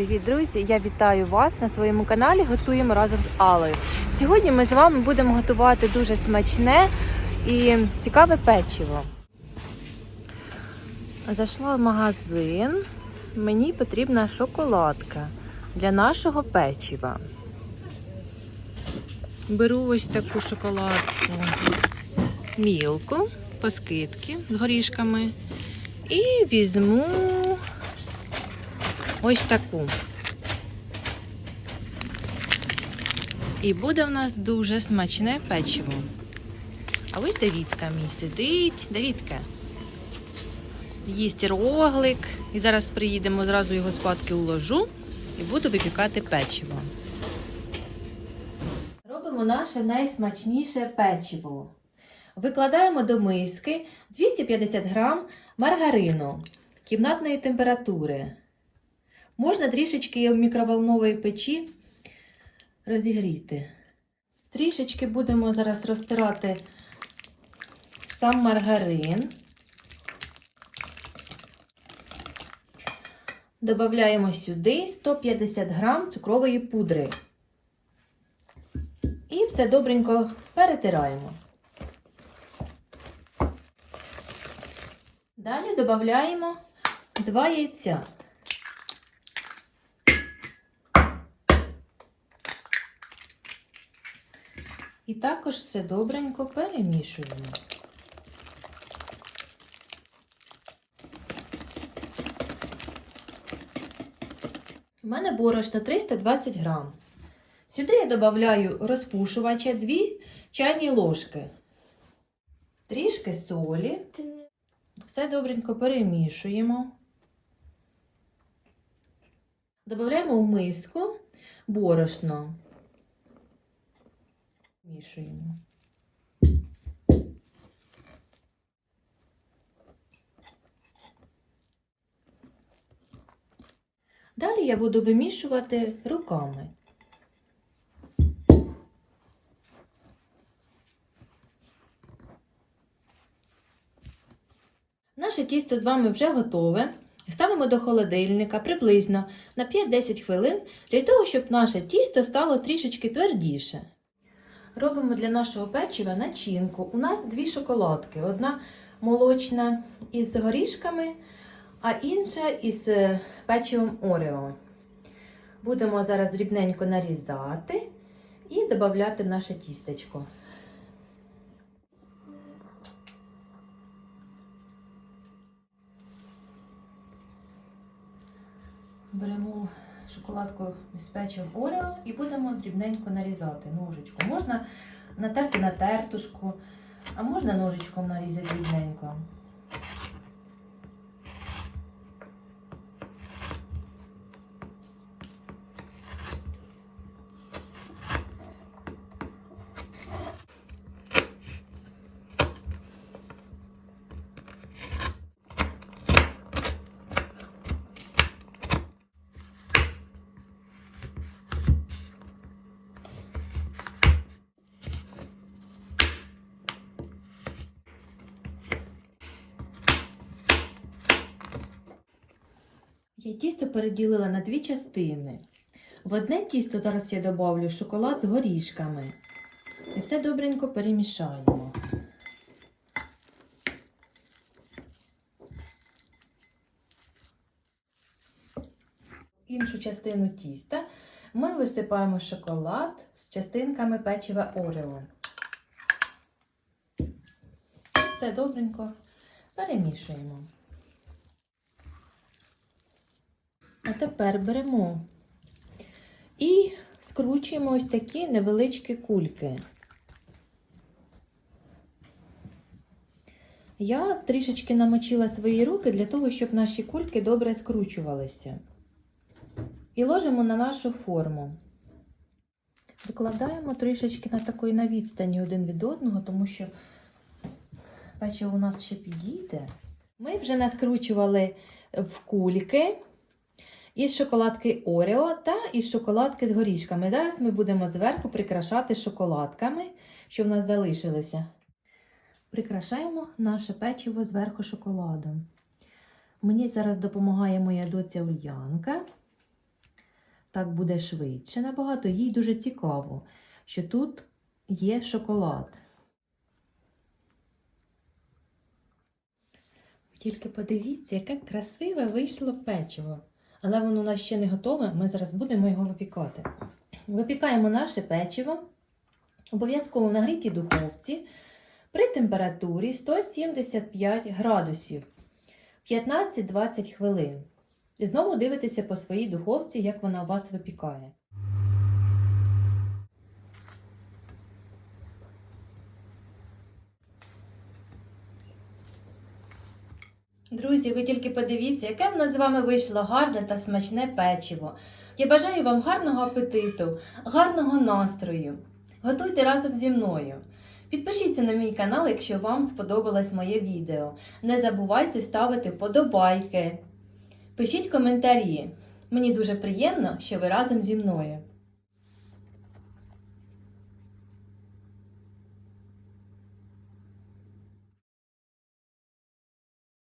Привіт, друзі! Я вітаю вас на своєму каналі. Готуємо разом з Алею. Сьогодні ми з вами будемо готувати дуже смачне і цікаве печиво. Зайшла в магазин. Мені потрібна шоколадка для нашого печива. Беру ось таку шоколадку мілку по скидки з горішками. І візьму ось таку. І буде в нас дуже смачне печиво. А ось Давідка мій сидить. Давідка. Їсть роглик. І зараз приїдемо, зразу його спадки уложу і буду випікати печиво. Робимо наше найсмачніше печиво. Викладаємо до миски 250 грам маргарину кімнатної температури. Можна трішечки в мікроволновій печі розігріти. Трішечки будемо зараз розтирати сам маргарин. Додаємо сюди 150 грам цукрової пудри. І все добренько перетираємо. Далі додаємо 2 яйця. І також все добренько перемішуємо. У мене борошно 320 грам. Сюди я додаю розпушувача 2 чайні ложки, трішки солі. Все добренько перемішуємо. Додаємо в миску борошно. Мішуємо. Далі я буду вимішувати руками. Наше тісто з вами вже готове. Ставимо до холодильника приблизно на 5-10 хвилин для того, щоб наше тісто стало трішечки твердіше. Робимо для нашого печива начинку. У нас дві шоколадки. Одна молочна із горішками, а інша із е, печивом Орео. Будемо зараз дрібненько нарізати і додати наше тістечко. Беремо шоколадку з печем Орео і будемо дрібненько нарізати ножичком. Можна натерти на тертушку, а можна ножичком нарізати дрібненько. Я тісто переділила на дві частини. В одне тісто зараз я додавлю шоколад з горішками. І все добренько перемішаємо. Іншу частину тіста ми висипаємо шоколад з частинками печива Орео. Все добренько перемішуємо. А тепер беремо і скручуємо ось такі невеличкі кульки. Я трішечки намочила свої руки для того, щоб наші кульки добре скручувалися. І ложимо на нашу форму. Викладаємо трішечки на такої на відстані один від одного, тому що печиво у нас ще підійде. Ми вже наскручували в кульки із шоколадки Орео та із шоколадки з горішками. Зараз ми будемо зверху прикрашати шоколадками, що в нас залишилися. Прикрашаємо наше печиво зверху шоколадом. Мені зараз допомагає моя доця Ульянка. так буде швидше набагато. Їй дуже цікаво, що тут є шоколад. Тільки подивіться, яке красиве вийшло печиво. Але воно у нас ще не готове, ми зараз будемо його випікати. Випікаємо наше печиво обов'язково на грітій духовці при температурі 175 градусів 15-20 хвилин. І знову дивитеся по своїй духовці, як вона у вас випікає. Друзі, ви тільки подивіться, яке в нас з вами вийшло гарне та смачне печиво. Я бажаю вам гарного апетиту, гарного настрою. Готуйте разом зі мною. Підпишіться на мій канал, якщо вам сподобалось моє відео. Не забувайте ставити вподобайки. Пишіть коментарі. Мені дуже приємно, що ви разом зі мною.